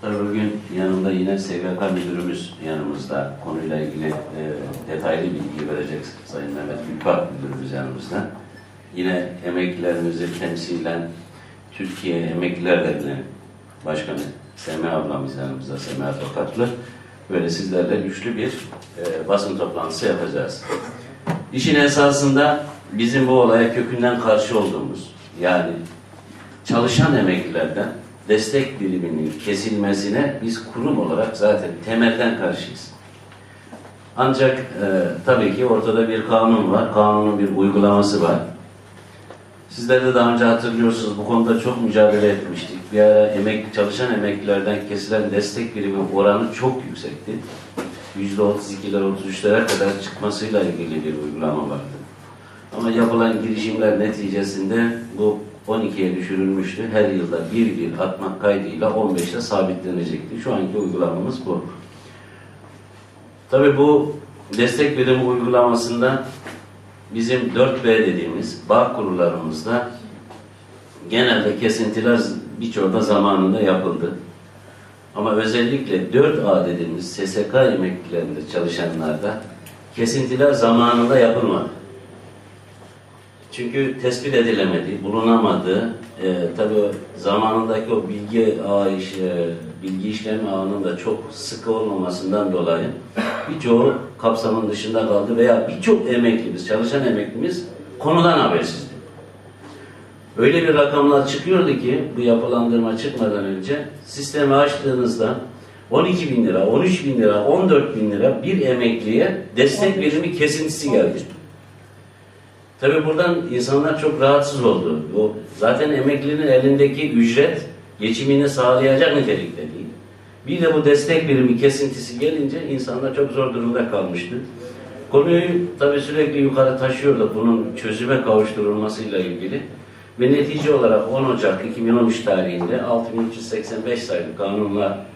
Tabii bugün yanımda yine SGK müdürümüz yanımızda. Konuyla ilgili e, detaylı bilgi verecek Sayın Mehmet Gülpak müdürümüz yanımızda. Yine emeklilerimizi temsilen Türkiye Emekliler Derneği Başkanı Semih ablamız yanımızda, Semih Tokatlı. Böyle sizlerle güçlü bir e, basın toplantısı yapacağız. İşin esasında bizim bu olaya kökünden karşı olduğumuz, yani çalışan emeklilerden destek biriminin kesilmesine biz kurum olarak zaten temelden karşıyız. Ancak e, tabii ki ortada bir kanun var, kanunun bir uygulaması var. Sizler de daha önce hatırlıyorsunuz bu konuda çok mücadele etmiştik. Bir ara emekli çalışan emeklilerden kesilen destek birimi oranı çok yüksekti. %32'ler 33'lere kadar çıkmasıyla ilgili bir uygulama vardı. Ama yapılan girişimler neticesinde bu 12'ye düşürülmüştü. Her yılda bir bir atmak kaydıyla 15'te sabitlenecekti. Şu anki uygulamamız bu. Tabii bu destek birimi uygulamasında bizim 4B dediğimiz bağ kurullarımızda genelde kesintiler birçoğu da zamanında yapıldı. Ama özellikle 4A dediğimiz SSK emeklilerinde çalışanlarda kesintiler zamanında yapılmadı. Çünkü tespit edilemedi, bulunamadı. E, tabii zamanındaki o bilgi ağı iş, e, bilgi işlemi ağının da çok sıkı olmamasından dolayı birçoğu kapsamın dışında kaldı veya birçok emeklimiz, çalışan emeklimiz konudan habersizdi. Öyle bir rakamlar çıkıyordu ki bu yapılandırma çıkmadan önce sistemi açtığınızda 12 bin lira, 13 bin lira, 14 bin lira bir emekliye destek birimi kesintisi geldi. Tabii buradan insanlar çok rahatsız oldu. O zaten emeklinin elindeki ücret geçimini sağlayacak nitelikte değil. Bir de bu destek birimi kesintisi gelince insanlar çok zor durumda kalmıştı. Konuyu tabii sürekli yukarı taşıyordu bunun çözüme kavuşturulmasıyla ilgili. Ve netice olarak 10 Ocak 2013 tarihinde 6385 sayılı kanunla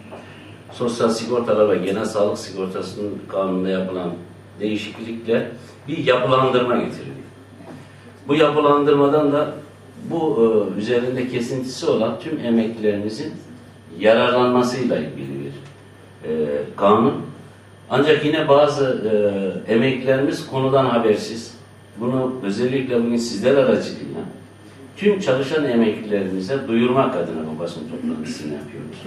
Sosyal Sigortalar ve Genel Sağlık Sigortası'nın kanununda yapılan değişiklikle bir yapılandırma getirildi. Bu yapılandırmadan da bu e, üzerinde kesintisi olan tüm emeklilerimizin yararlanmasıyla ilgili bir e, kanun. Ancak yine bazı e, emeklilerimiz konudan habersiz. Bunu özellikle bugün sizler aracılığıyla tüm çalışan emeklilerimize duyurmak adına bu basın toplantısını yapıyoruz.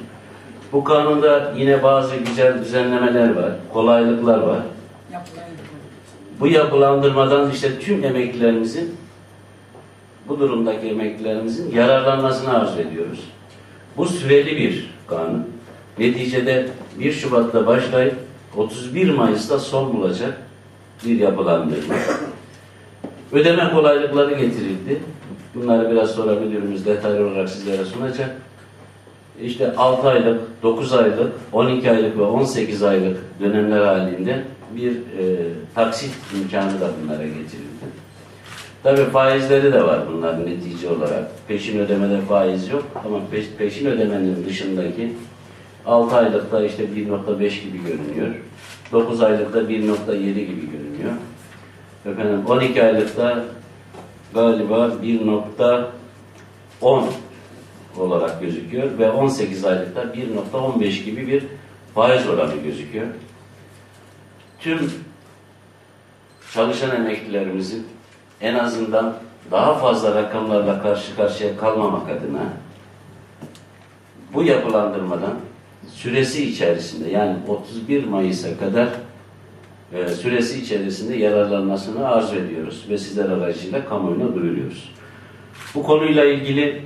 Bu kanunda yine bazı güzel düzenlemeler var, kolaylıklar var. Bu yapılandırmadan işte tüm emeklilerimizin bu durumdaki emeklilerimizin yararlanmasını arzu ediyoruz. Bu süreli bir kanun. Neticede 1 Şubat'ta başlayıp 31 Mayıs'ta son bulacak bir yapılandırma. Ödeme kolaylıkları getirildi. Bunları biraz sonra müdürümüz detaylı olarak sizlere sunacak. İşte 6 aylık, 9 aylık, 12 aylık ve 18 aylık dönemler halinde bir e, taksit imkanı da bunlara getirildi. Tabii faizleri de var bunların netice olarak. Peşin ödemede faiz yok ama peş, peşin ödemenin dışındaki 6 aylıkta işte 1.5 gibi görünüyor. 9 aylıkta 1.7 gibi görünüyor. Efendim 12 aylıkta galiba 1.10 olarak gözüküyor ve 18 aylıkta 1.15 gibi bir faiz oranı gözüküyor. Tüm çalışan emeklilerimizin en azından daha fazla rakamlarla karşı karşıya kalmamak adına bu yapılandırmadan süresi içerisinde yani 31 Mayıs'a kadar e, süresi içerisinde yararlanmasını arzu ediyoruz ve sizler aracıyla kamuoyuna duyuruyoruz. Bu konuyla ilgili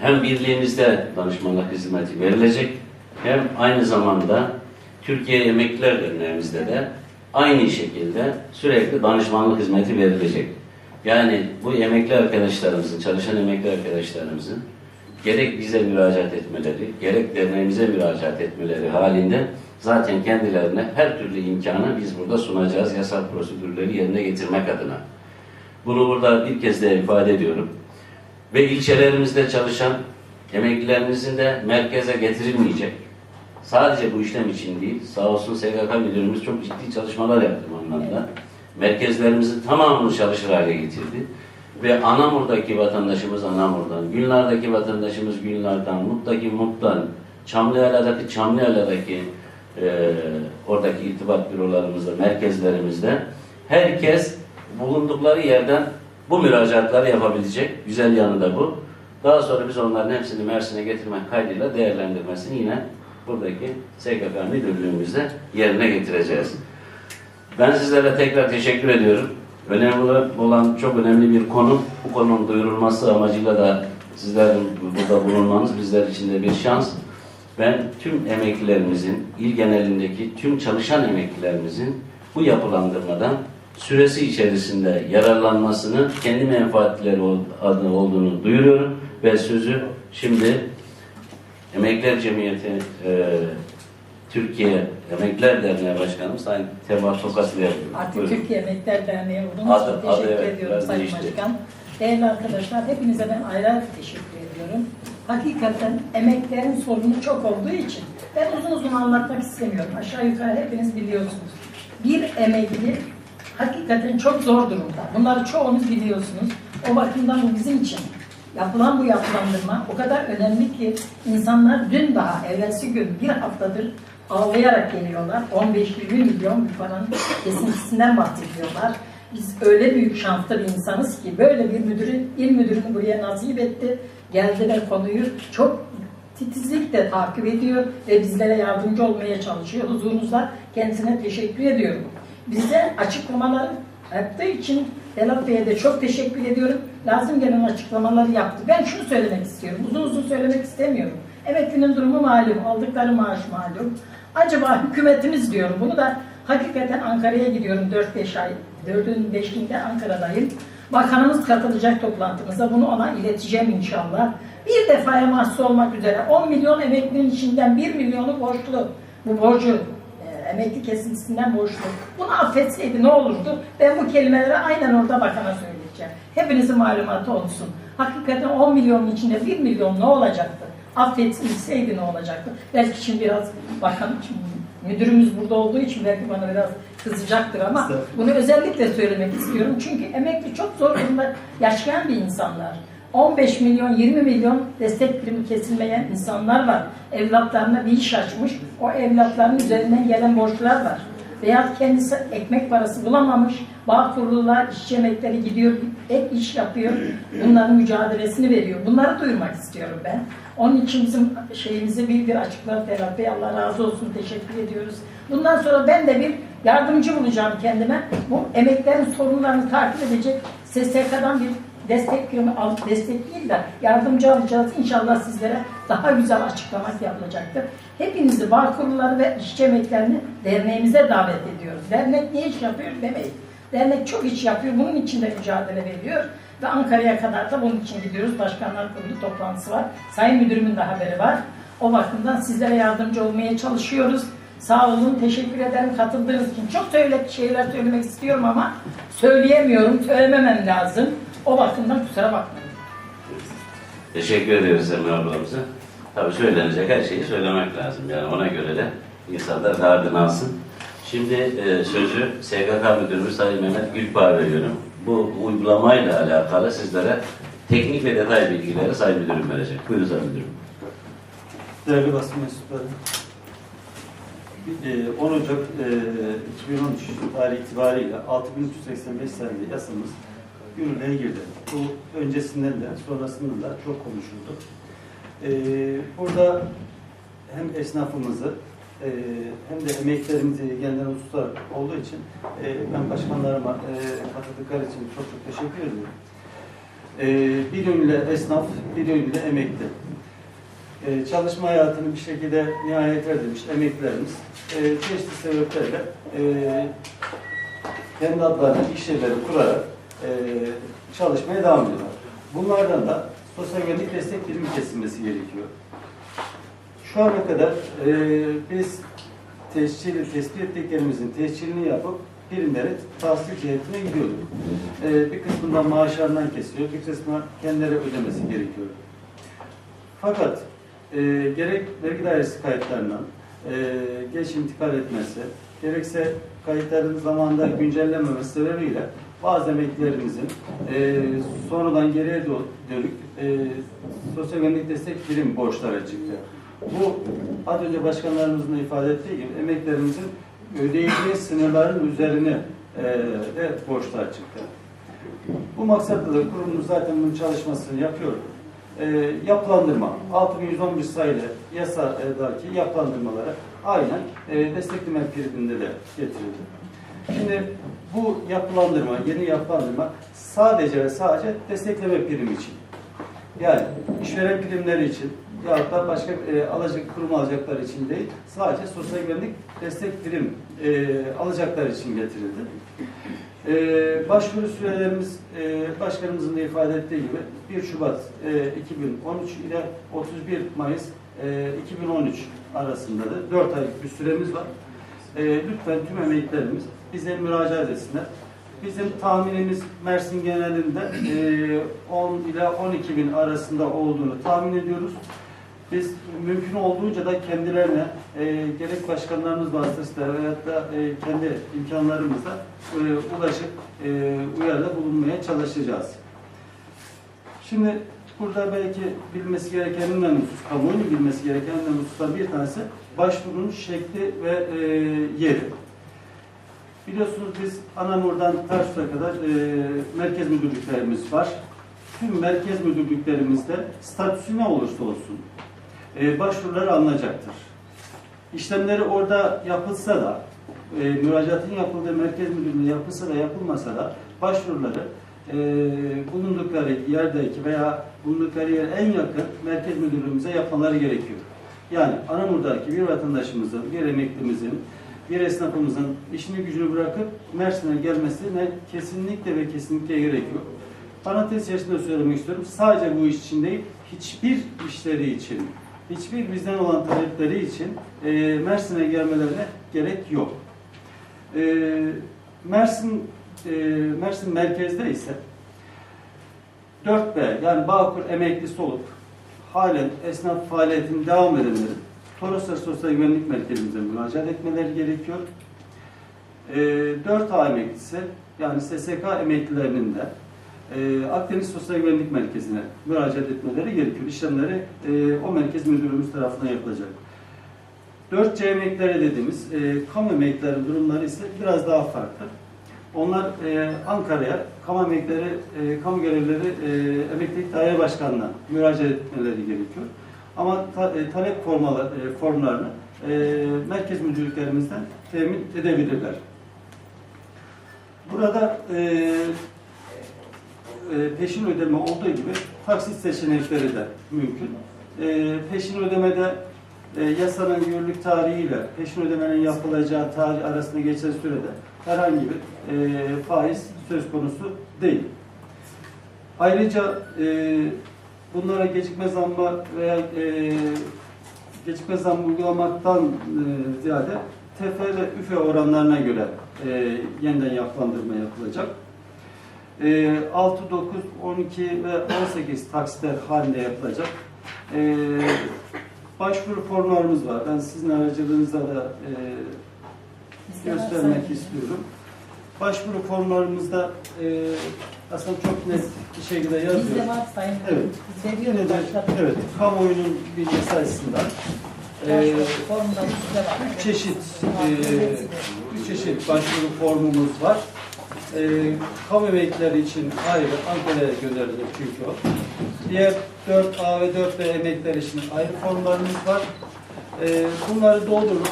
hem birliğimizde danışmanlık hizmeti verilecek hem aynı zamanda Türkiye Emekliler Derneğimizde de aynı şekilde sürekli danışmanlık hizmeti verilecek. Yani bu emekli arkadaşlarımızın, çalışan emekli arkadaşlarımızın gerek bize müracaat etmeleri, gerek derneğimize müracaat etmeleri halinde zaten kendilerine her türlü imkanı biz burada sunacağız yasal prosedürleri yerine getirmek adına. Bunu burada bir kez de ifade ediyorum. Ve ilçelerimizde çalışan emeklilerimizin de merkeze getirilmeyecek. Sadece bu işlem için değil, sağ olsun SGK müdürümüz çok ciddi çalışmalar yaptı bu anlamda. Merkezlerimizin tamamını çalışır hale getirdi. Ve Anamur'daki vatandaşımız Anamur'dan, Gülnar'daki vatandaşımız Gülnar'dan, Mut'taki Mut'tan, Çamlıyala'daki Çamlıyala'daki e, oradaki irtibat bürolarımızda, merkezlerimizde herkes bulundukları yerden bu müracaatları yapabilecek. Güzel yanı da bu. Daha sonra biz onların hepsini Mersin'e getirmek kaydıyla değerlendirmesini yine buradaki SGK müdürlüğümüzde yerine getireceğiz. Ben sizlere tekrar teşekkür ediyorum. Önemli olan çok önemli bir konu. Bu konunun duyurulması amacıyla da sizlerin burada bulunmanız bizler için de bir şans. Ben tüm emeklilerimizin, il genelindeki tüm çalışan emeklilerimizin bu yapılandırmadan süresi içerisinde yararlanmasını kendi menfaatleri adına olduğunu duyuruyorum ve sözü şimdi Emekliler Cemiyeti e, Türkiye Emekliler Derneği Başkanım Sayın Temat Tokatlı'ya Artık buyurun. Türkiye Emekliler Derneği olduğunuz Adı- için adı teşekkür evet, ediyorum Sayın değişti. Başkan. Değerli arkadaşlar, hepinize ben ayrı ayrı teşekkür ediyorum. Hakikaten emeklerin sorunu çok olduğu için ben uzun uzun anlatmak istemiyorum. Aşağı yukarı hepiniz biliyorsunuz. Bir emekli hakikaten çok zor durumda. Bunları çoğunuz biliyorsunuz. O bakımdan bu bizim için yapılan bu yapılandırma o kadar önemli ki insanlar dün daha evvelsi gün bir haftadır ağlayarak geliyorlar. 15-20 milyon bir paranın kesintisinden bahsediyorlar. Biz öyle büyük şanslı bir insanız ki böyle bir müdürü, il müdürünü buraya nasip etti. Geldi ve konuyu çok titizlikle takip ediyor ve bizlere yardımcı olmaya çalışıyor. Huzurunuzda kendisine teşekkür ediyorum. Bize açıklamalar yaptığı için Velat Bey'e de çok teşekkür ediyorum. Lazım gelen açıklamaları yaptı. Ben şunu söylemek istiyorum. Uzun uzun söylemek istemiyorum. Emeklinin durumu malum, aldıkları maaş malum. Acaba hükümetimiz diyorum. Bunu da hakikaten Ankara'ya gidiyorum 4-5 ay. 4'ün 5'inde Ankara'dayım. Bakanımız katılacak toplantımıza. Bunu ona ileteceğim inşallah. Bir defaya mahsus olmak üzere 10 milyon emeklinin içinden 1 milyonu borçlu. Bu borcu emekli kesintisinden borçlu. Bunu affetseydi ne olurdu? Ben bu kelimeleri aynen orada bakana söyleyeceğim. Hepinizin malumatı olsun. Hakikaten 10 milyonun içinde 1 milyon ne olacaktı? Affetseydi ne olacaktı? Belki şimdi biraz bakan, müdürümüz burada olduğu için belki bana biraz kızacaktır ama bunu özellikle söylemek istiyorum. Çünkü emekli çok zor durumda yaşayan bir insanlar. 15 milyon, 20 milyon destek primi kesilmeyen insanlar var. Evlatlarına bir iş açmış, o evlatların üzerinden gelen borçlar var. Veya kendisi ekmek parası bulamamış, bağ kurulular, işçi emekleri gidiyor, ek iş yapıyor, bunların mücadelesini veriyor. Bunları duyurmak istiyorum ben. Onun için bizim şeyimizi bir bir açıklar Ferhat Bey, Allah razı olsun, teşekkür ediyoruz. Bundan sonra ben de bir yardımcı bulacağım kendime. Bu emeklerin sorunlarını takip edecek SSK'dan bir destek destek değil de yardımcı alacağız. İnşallah sizlere daha güzel açıklamak yapılacaktır. Hepinizi bağ kurulları ve işçi emeklerini derneğimize davet ediyoruz. Dernek ne iş yapıyor demeyin. Dernek çok iş yapıyor. Bunun için de mücadele veriyor. Ve Ankara'ya kadar da bunun için gidiyoruz. Başkanlar Kurulu toplantısı var. Sayın Müdürümün de haberi var. O bakımdan sizlere yardımcı olmaya çalışıyoruz. Sağ olun, teşekkür ederim katıldığınız için. Çok söyle şeyler söylemek istiyorum ama söyleyemiyorum, söylememem lazım. O bakımdan kusura bakmayın. Teşekkür ediyoruz Emre ablamıza. Tabii söylenecek her şeyi söylemek lazım. Yani ona göre de insanlar derdini alsın. Şimdi e, sözü SGK Müdürümüz Sayın Mehmet Gülpar veriyorum. Bu uygulamayla alakalı sizlere teknik ve detay bilgileri Sayın Müdürüm verecek. Buyurun Sayın Müdürüm. Değerli basın mensupları, e, 10 Ocak e, 2013 tarih itibariyle 6385 sayılı yasamız yürürlüğe girdi. Bu öncesinden de sonrasında da çok konuşuldu. E, Burada hem esnafımızı e, hem de emeklerimizi ilgilenen hususlar olduğu için e, ben başkanlarıma e, katıldıkları için çok çok teşekkür ediyorum. E, Bir yönüyle esnaf, bir yönüyle emekli. Ee, çalışma hayatını bir şekilde nihayet erdirmiş emeklilerimiz e, çeşitli sebeplerle e, kendi adlarına iş yerleri kurarak e, çalışmaya devam ediyorlar. Bunlardan da sosyal güvenlik destek primi kesilmesi gerekiyor. Şu ana kadar e, biz tescil, tespit ettiklerimizin tescilini yapıp primleri tahsil cihetine gidiyorduk. E, bir kısmından maaşlarından kesiliyor, bir kısmı kendileri ödemesi gerekiyor. Fakat e, gerek vergi dairesi kayıtlarından e, geç intikal etmesi, gerekse kayıtların zamanında güncellenmemesi sebebiyle bazı emeklilerimizin e, sonradan geriye dönük e, sosyal güvenlik destek prim borçları çıktı. Bu az önce başkanlarımızın ifade ettiği gibi emeklerimizin ödeyeceği sınırların üzerine e, de borçlar çıktı. Bu maksatla da kurumumuz zaten bunun çalışmasını yapıyor. E, yapılandırma, 6111 sayılı yasadaki yapılandırmalara aynen e, destekleme priminde de getirildi. Şimdi bu yapılandırma, yeni yapılandırma sadece ve sadece destekleme primi için. Yani işveren primleri için ya da başka e, alacak kurum alacaklar için değil, sadece sosyal güvenlik destek prim e, alacaklar için getirildi. E, başvuru sürelerimiz e, başkanımızın da ifade ettiği gibi 1 Şubat e, 2013 ile 31 Mayıs e, 2013 arasındadır. 4 aylık bir süremiz var. E, lütfen tüm emeklerimiz bize müracaat etsinler. Bizim tahminimiz Mersin genelinde e, 10 ila 12 bin arasında olduğunu tahmin ediyoruz. Biz mümkün olduğunca da kendilerine e, gerek başkanlarımız vasıtasıyla veyahut da e, kendi imkanlarımızla e, ulaşıp e, uyarıda bulunmaya çalışacağız. Şimdi burada belki bilmesi gereken en önemli husus, kamuoyunun bilmesi gereken en önemli bir tanesi başvurunun şekli ve e, yeri. Biliyorsunuz biz Anamur'dan Tarsus'a kadar e, merkez müdürlüklerimiz var. Tüm merkez müdürlüklerimizde statüsü ne olursa olsun e, başvurular alınacaktır. İşlemleri orada yapılsa da, e, müracaatın yapıldığı merkez müdürlüğünde yapılsa da yapılmasa da başvuruları e, bulundukları yerdeki veya bulundukları yer en yakın merkez müdürlüğümüze yapmaları gerekiyor. Yani Anamur'daki bir vatandaşımızın, bir emeklimizin, bir esnafımızın işini gücünü bırakıp Mersin'e gelmesine kesinlikle ve kesinlikle gerekiyor. Parantez içerisinde söylemek istiyorum. Sadece bu iş için değil, hiçbir işleri için, hiçbir bizden olan talepleri için e, Mersin'e gelmelerine gerek yok. E, Mersin e, Mersin merkezde ise 4B yani Bağkur emeklisi olup halen esnaf faaliyetini devam edenlerin Toroslar Sosyal Güvenlik Merkezimize müracaat etmeleri gerekiyor. E, 4A emeklisi yani SSK emeklilerinin de e, Akdeniz Sosyal Güvenlik Merkezi'ne müracaat etmeleri gerekiyor. İşlemleri e, o merkez müdürlüğümüz tarafından yapılacak. 4C emeklileri dediğimiz e, kamu emeklilerin durumları ise biraz daha farklı. Onlar e, Ankara'ya kamu emeklileri, e, kamu görevlileri e, emeklilik daire başkanına müracaat etmeleri gerekiyor. Ama ta, e, talep formalar, e, formlarını e, merkez müdürlüklerimizden temin edebilirler. Burada e, e, peşin ödeme olduğu gibi taksit seçenekleri de mümkün. E, peşin ödemede e, yasanın yürürlük tarihiyle peşin ödemenin yapılacağı tarih arasında geçen sürede herhangi bir e, faiz söz konusu değil. Ayrıca e, bunlara gecikme zammı veya e, gecikme zammı uygulamaktan e, ziyade TF ve üfe oranlarına göre e, yeniden yapılandırma yapılacak. E, 6, 9, 12 ve 18 taksitler halinde yapılacak. E, başvuru formlarımız var. Ben sizin aracılığınızla da e, göstermek istiyorum. Başvuru formlarımızda e, aslında çok net bir şekilde yazıyor. Bizde var Sayın Evet. Başladık. evet, kamuoyunun bilgisi açısından e, var. üç çeşit e, üç çeşit başvuru formumuz var. E, kamu emeklileri için ayrı Ankara'ya gönderilir çünkü o. Diğer 4A ve 4B emekliler için ayrı formlarımız var. E, bunları doldurup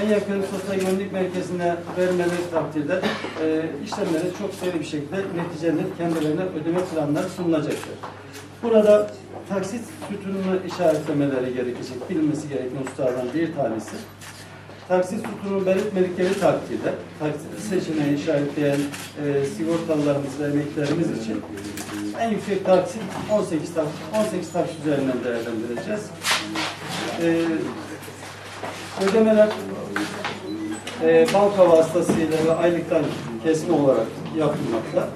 en yakın sosyal güvenlik merkezine vermeleri takdirde e, işlemleri çok seri bir şekilde neticelenir, kendilerine ödeme planları sunulacaktır. Burada taksit sütununu işaretlemeleri gerekecek, bilinmesi gereken hususlardan bir tanesi. Taksit sütununu belirtmedikleri takdirde, taksit seçeneği işaretleyen e, sigortalılarımız ve emeklilerimiz için en yüksek taksit 18 taksit, 18 taksit üzerinden değerlendireceğiz. E, ödemeler e, banka vasıtasıyla ve aylıktan kesme olarak yapılmakta.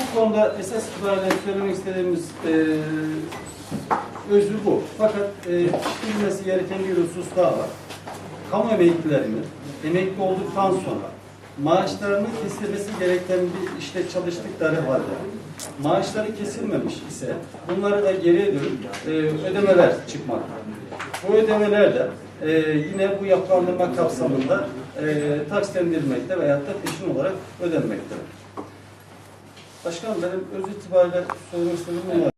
Bu konuda esas itibariyle söylemek istediğimiz e, özü bu. Fakat e, bilmesi gereken bir husus daha var. Kamu emeklilerinin emekli olduktan sonra maaşlarını kesilmesi gereken bir işte çalıştıkları halde maaşları kesilmemiş ise bunları da geriye dönüp e, ödemeler çıkmakta. Bu ödemeler de e, yine bu yapılandırma kapsamında e, taksitlendirilmekte veyahut da peşin olarak ödenmektedir. Başkanım benim öz itibariyle istediğim bunlar.